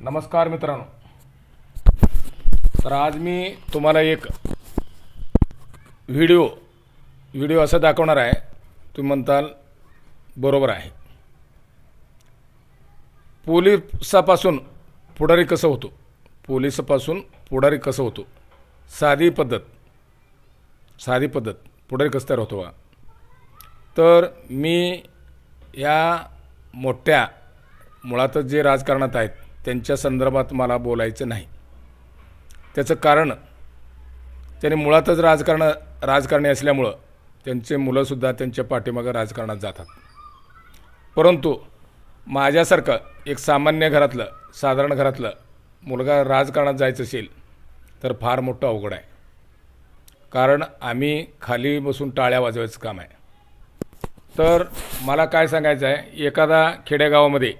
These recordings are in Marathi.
नमस्कार मित्रांनो. तर आज मी तुम्हाला एक व्हिडिओ व्हिडिओ असा दाखवणार आहे. तुम्ही म्हणताल बरोबर आहे. पोलिसापासून पुढारी कसं होतो? पोलिसापासून पुढारी कसं होतो? साधी पद्धत साधी पद्धत. पुढारी कसं तयार होतो बा? तर मी या मोठ्या मुळातच जे राजकारणात आहेत त्यांच्या संदर्भात मला बोलायचं नाही. त्याचं कारण त्याने मुळातच राजकारण राजकारणी असल्यामुळं त्यांचे मुलंसुद्धा त्यांच्या पाठीमागं राजकारणात जातात. परंतु माझ्यासारखं एक सामान्य घरातलं साधारण घरातलं मुलगा राजकारणात जायचं असेल तर फार मोठं अवघड आहे. कारण आम्ही खाली बसून टाळ्या वाजवायचं काम आहे. तर मला काय सांगायचं आहे एखादा खेडेगावामध्ये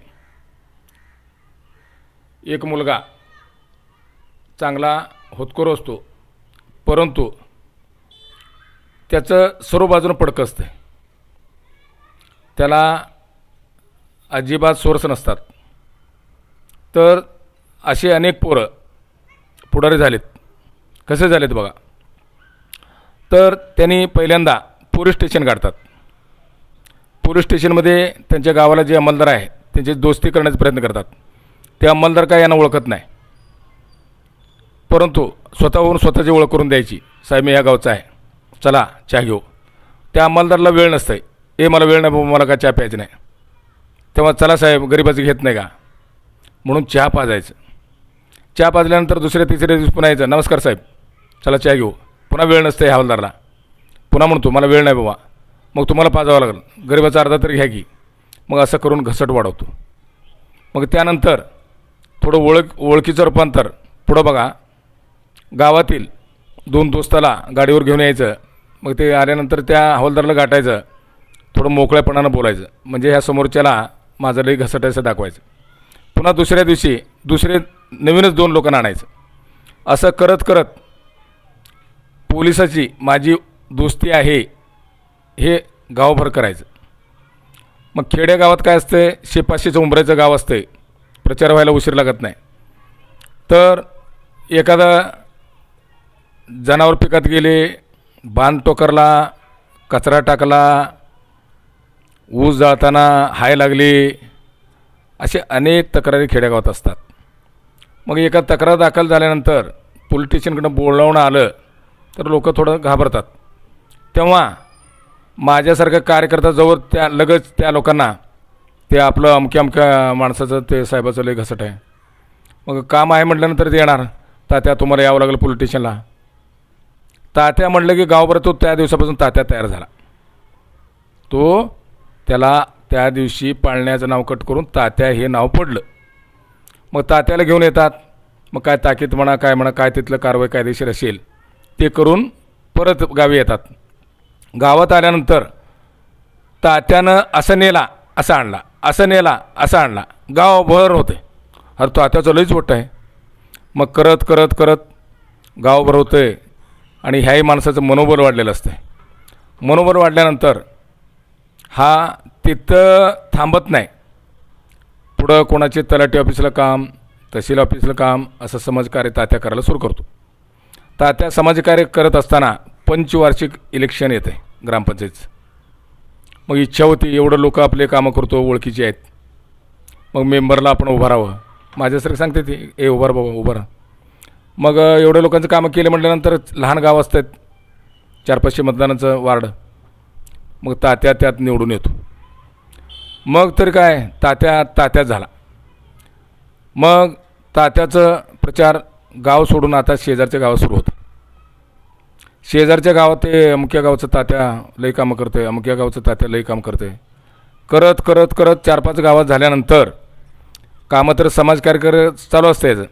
एक मुलगा चांगला होतकोर असतो परंतु त्याचं सर्व बाजूनं पडकं असतं त्याला अजिबात सोर्स नसतात. तर असे अनेक पोरं पुढारी झालेत. कसे झालेत बघा. तर त्यांनी पहिल्यांदा पोलीस स्टेशन काढतात. पोलीस स्टेशनमध्ये त्यांच्या गावाला जे अंमलदार आहे त्यांची दोस्ती करण्याचा प्रयत्न करतात. ते अंमलदार काय यांना ओळखत नाही. परंतु स्वतःहून स्वतःची ओळख करून द्यायची. साहेब मी ह्या गावचा आहे. चला चहा घेऊ. त्या अंमलदारला वेळ नसतंय. ए मला वेळ नाही मला काय चहा प्यायचं नाही. तेव्हा चला साहेब गरिबाचं घेत नाही का? म्हणून चहा पाजायचं. चहा पाजल्यानंतर दुसऱ्या तिसऱ्या दिवशी पुन्हा यायचं. नमस्कार साहेब. चला चहा घेऊ. पुन्हा वेळ नसते ह्या हवालदारला पुन्हा म्हणतो मला वेळ नाही बाबा. मग तुम्हाला पाजावं लागेल. गरिबाचा अर्धा तरी घ्या की. मग असं करून घसट वाढवतो. मग त्यानंतर थोडं ओळख ओळखीचं रूपांतर. पुढं बघा. गावातील दोन दोस्ताला गाडीवर घेऊन यायचं. मग ते आल्यानंतर त्या हवालदाराला गाठायचं. थोडं मोकळ्यापणानं बोलायचं. म्हणजे ह्या समोरच्याला माझं लई घसटायचं दाखवायचं. पुन्हा दुसऱ्या दिवशी दुसरे नवीनच दोन लोकांना आणायचं. असं करत करत पोलिसाची माझी दोस्ती आहे हे गावभर करायचं. मग खेडेगावात काय असतंय? शेपाशीचं उंबऱ्याचं गाव असतं प्रचार व्हायला उशीर लागत नाही. तर एखादा जनावर पिकात गेले बांध टोकरला कचरा टाकला ऊस जाळताना हाय लागली असे अनेक तक्रारी खेडेगावात असतात. मग एका तक्रार दाखल झाल्यानंतर पोलिटिशियनकडं स्टेशनकडनं बोलावणं आलं तर लोक थोडं घाबरतात. तेव्हा माझ्यासारखा कार्यकर्ता जवळ त्या लगेच त्या लोकांना ते आपलं अमक्या अमक्या माणसाचं ते साहेबाचं लय घसट आहे. मग काम आहे म्हटल्यानंतर ते येणार. तात्या तुम्हाला यावं लागलं पोलीस स्टेशनला. तात्या म्हटलं की गावभर तो त्या दिवसापासून तात्या तयार झाला. तो त्याला त्या दिवशी पाळण्याचं नाव कट करून तात्या हे नाव पडलं. मग तात्याला घेऊन येतात. मग काय ताकीद म्हणा काय म्हणा काय तिथलं कारवाई कायदेशीर असेल ते करून परत गावी येतात. गावात आल्यानंतर तात्यानं असं नेला असं आणला. असं नेला असं आणला. गावभर होते. अरे तात्याचं लईच मोठं आहे. मग करत करत करत गावभर आहे आणि ह्याही माणसाचं मनोबल वाढलेलं असतं. मनोबल वाढल्यानंतर हा तिथं थांबत नाही. पुढं कोणाचे तलाठी ऑफिसला काम तहसील ऑफिसला काम असं समाजकार्य तात्या करायला सुरू करतो. तात्या समाजकार्य करत असताना पंचवार्षिक इलेक्शन येते ग्रामपंचायत मग इच्छा होती एवढं लोक आपले कामं करतो ओळखीचे आहेत. मग मेंबरला आपण उभं राहावं. माझ्यासारखं सांगते ती ए उभं बाबा उभं मग एवढ्या लोकांचं कामं केलं म्हटल्यानंतर लहान गाव असतात. चार पाचशे मतदानाचं वार्ड. मग तात्या त्यात निवडून येतो. मग तर काय तात्या तात्या झाला. मग तात्याचं प्रचार गाव सोडून आता शेजारच्या गावात सुरू होतं. शेजारच्या गावात ते अमुक्या गावचं तात्या लई कामं करते अमुक्या गावचं तात्या लई काम करते करत करत करत चार पाच गावात झाल्यानंतर कामं तर समाजकार्य कार्यकर चालू असतं याचं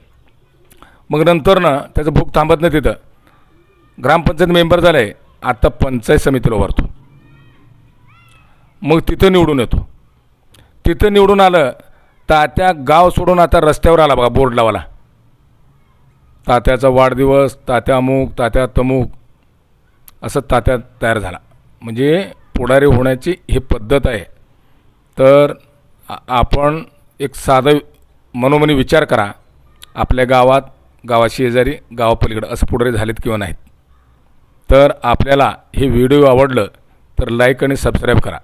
मग नंतर ना त्याचं भूक थांबत नाही तिथं. ग्रामपंचायत मेंबर झालं आहे आता पंचायत समितीला उभारतो. मग तिथं निवडून येतो. तिथं निवडून आलं तात्या गाव सोडून आता रस्त्यावर आला बघा बोर्ड लावाला तात्याचा वाढदिवस तात्या अमुक तात्या तमुक. असं तात्या तयार झाला. म्हणजे पुढारी होण्याची ही पद्धत आहे. तर आपण एक साधं मनोमनी विचार करा. आपल्या गावात गावाशेजारी गावापलीकडं असं पुढारी झालेत किंवा नाहीत. तर आपल्याला हे व्हिडिओ आवडलं तर लाईक आणि सबस्क्राईब करा.